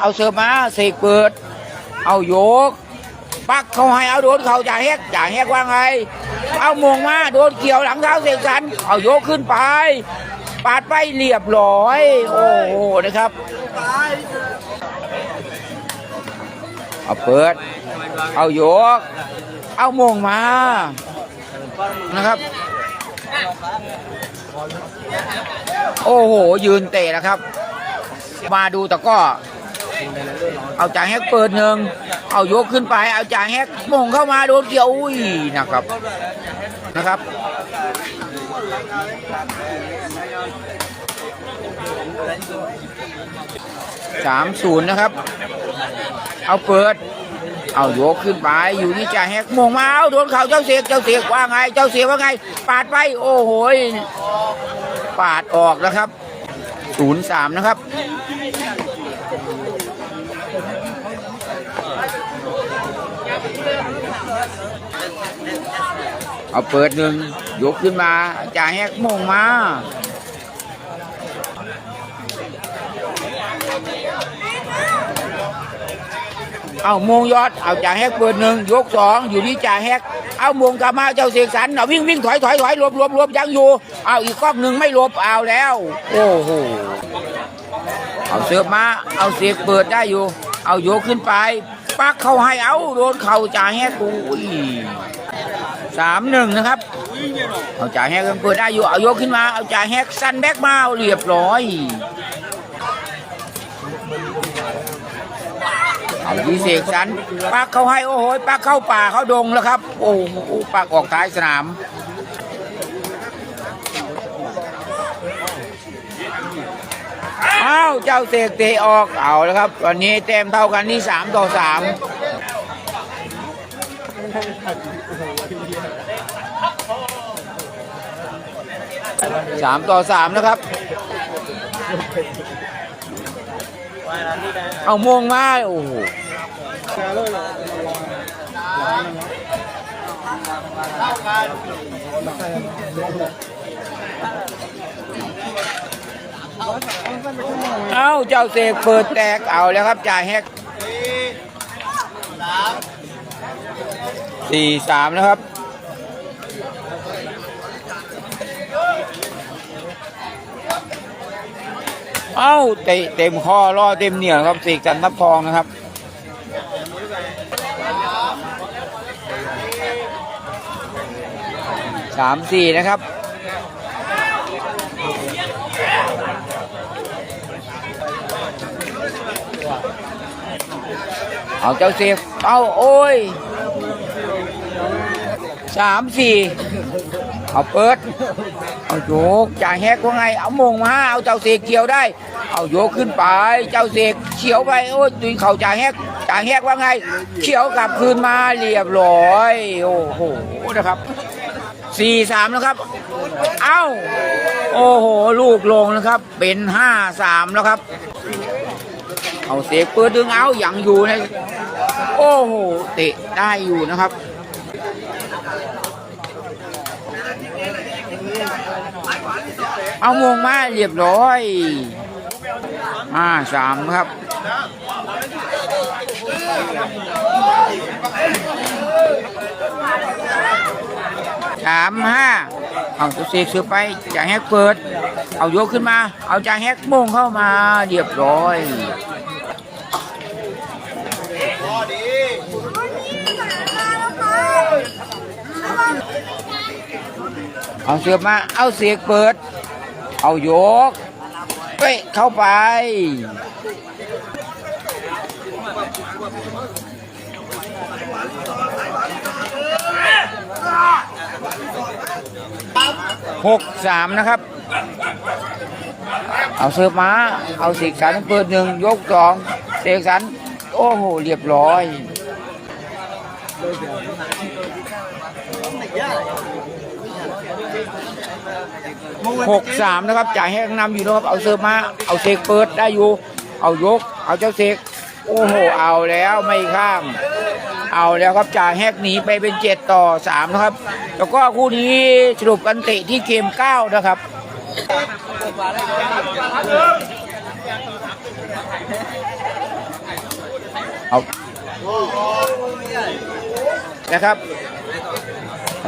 เอาเสิร์ฟมาเสกเปิด เอาโยก ปักเขาให้เอาโดนเขาจ่าแฮกจ่าแฮกว่าไง เอามงมาโดนเกี่ยวหลังเท้าเสกสรรเอาโยกขึ้นไป ปาดไปเรียบร้อย โอ้โหนะครับ เอาเปิด เอาโยก เอามงมา นะครับ โอ้โห ยืนเตะนะครับ มาดูแตะกร้อ เอาจ่าแฮกเปิดหนึ่งเอายกขึ้นไป เอาจ่าแฮกมงเข้ามาโดนเกี่ยวอุ้ยนะครับนะครับสามศูนย์นะครับ เอาเปิด เอาโยกขึ้นไป อยู่ที่จ่าแฮกมงมาเอาโดนเข่าเจ้าเสกเจ้าเสกว่าไง เจ้าเสกว่าไง ปาดไป โอ้โหยปาดออกนะครับศูนย์สามนะครับ เอาเปิดหนึ่งยกขึ้นมาจ่าแฮกมงมาเอามงยอด เอาจ่าแฮกเปิดหนึ่งยกสองอยู่ที่จ่าแฮก เอามงกลับมาเจ้าเสกสรรเอาวิ่งวิ่งถอยถอยถอยหลบหลบหลบยังอยู่ เอาอีกก๊อกหนึ่งไม่หลบเอาแล้ว โอ้โห เอาเสือมา เอาเสกเปิดได้อยู่ เอาโยกขึ้นไป ปักเข้าให้เอาโดนเข่าจ่าแฮกอุ้ย สามหนึ่งนะครับ เอาจ่าแฮกเปิดได้อยู่ เอายกขึ้นมา เอาจ่าแฮกสั้นแบกมาเอาเรียบร้อย เอาดีเสกสรรปักเข้าให้โอ้โหปักเข้าป่าเขาดงแล้วครับ โอ้โหปักออกท้ายสนามอ้าวเจ้าเสกเตะออกเอาแล้วครับ ตอนนี้แต้มเท่ากันที่สามต่อสาม สามต่อสามนะครับ เอามงมา โอ้โหเอาเจ้าเสกเปิดแตกเอาแล้วครับจ่ายแฮก สี่สามนะครับ เอ้าเตะเต็มคอล่อเต็มเหนียวครับเสกจันทับทองนะครับสามสี่นะครับเอาเจ้าเสกเอาโอ้ย สามสี่เอาเปิด เอาโยกจ่ายแฮกว่าไง เอามงมาเอาเจ้าเสกเกี่ยวได้ เอาโยกขึ้นไป เจ้าเสกเฉียวไปโอ้ยดุยเข่าจ่ายแฮกจ่ายแฮกว่าไงเฉียวกลับคืนมาเรียบร้อย โอ้โหนะครับสี่สามนะครับ เอ้า โอ้โห ลูกลงนะครับ เป็นห้าสามแล้วครับ เอาเสกเปิดดึงเอาอย่างอยู่นะ โอ้โห เตะได้อยู่นะครับ เอามงมาเรียบร้อยห้าสามครับสามห้าเอาตัวเสกซื้อไปจ่าแฮกเปิด เอาโยกขึ้นมา เอาจ่าแฮกโมงเข้ามาเรียบร้อย เอาเสือมา เอาเสียกเปิด เอายกเฮ้ยเข้าไป หกสามนะครับ เอาเสิร์ฟมา เอาเสกสรรเปิดหนึ่งยกสองเสกสรรโอ้โห เรียบร้อย หกสามนะครับ จ่ายให้นำอยู่นะครับ เอาเสิร์ฟมา เอาเสกเปิดได้อยู่ เอายก เอาเจ้าเสกโอ้โห เอาแล้วไม่ข้าม เอาแล้วครับจ่ายแฮกหนีไปเป็นเจ็ดต่อสามนะครับ แล้วก็คู่นี้สรุปกันเตะที่เกมเก้านะครับเอา นะครับ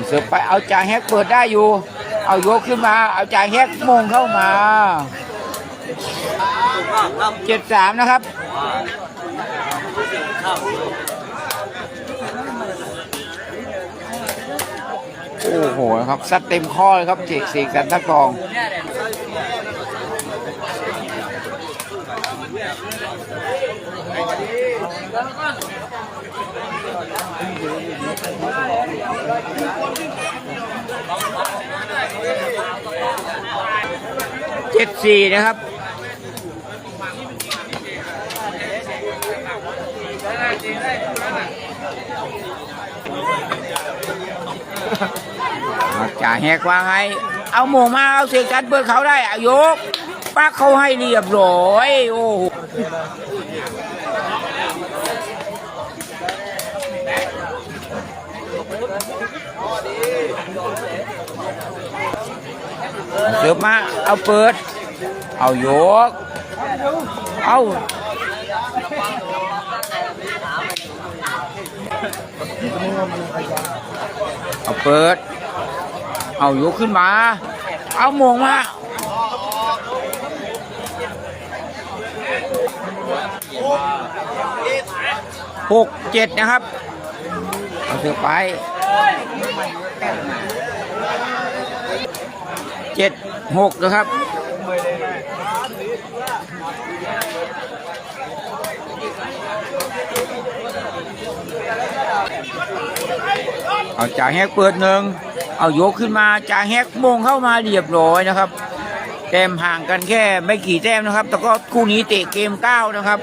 เสือไปเอาจ่าแฮกเปิดได้อยู่ เอายกขึ้นมา เอาจ่าแฮกมงเข้ามาเจ็ดสามนะครับโอ้โหครับซัดเต็มข้อเลยครับเจกสีกันทักทอง เจ็ดสี่นะครับจ่าแหกว่าไงเอาหมูมาเอาเสียกันเปิดเขาได้อายกปักเขาให้เรียบร้อย โอ้โห เสือมา เอาเปิด เอาโยก เอาเอาเปิด เอายกขึ้นมา เอาโมงมา หกเจ็ดนะครับ อาเสือไปเจ็ดหกนะครับเอาจ่าแฮกเปิดหนึ่งเอายกขึ้นมาจ่าแฮกมงเข้ามาเรียบร้อยนะครับ แต้มห่างกันแค่ไม่กี่แต้มนะครับ แต่ก็คู่นี้เตะเกมเก้านะครับ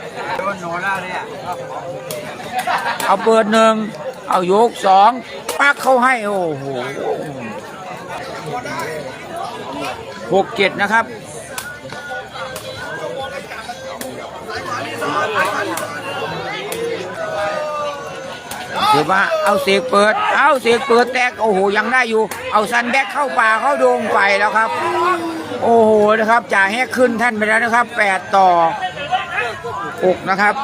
เอาเปิดหนึ่ง เอายกสองปักเข้าให้โอ้โหหกเจ็ดนะครับถือว่าเอาเสกเปิด เอาเสกเปิดแตกโอ้โหยังได้อยู่ เอาซันแบ็กเข้าป่าเข้าโดงไปแล้วครับ โอ้โหนะครับจ่าแฮกขึ้นท่านไปแล้วนะครับ8ต่อ6นะครับ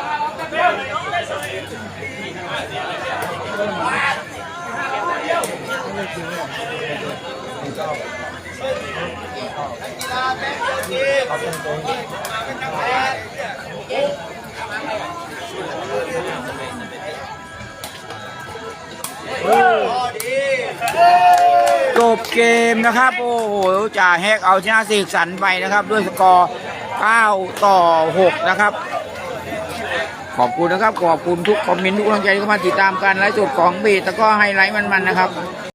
จบเกมนะครับโอ้โหจ่าแฮกเอาชนะสกสรรไปนะครับ ด้วยสกอร์ 9 ต่อ 6 นะครับ ขอบคุณนะครับ ขอบคุณทุกคอมเมนต์ทุกกำลังใจที่เข้ามาติดตามการไลฟ์สดของเบสแล้วก็ไฮไลท์มันๆนะครับ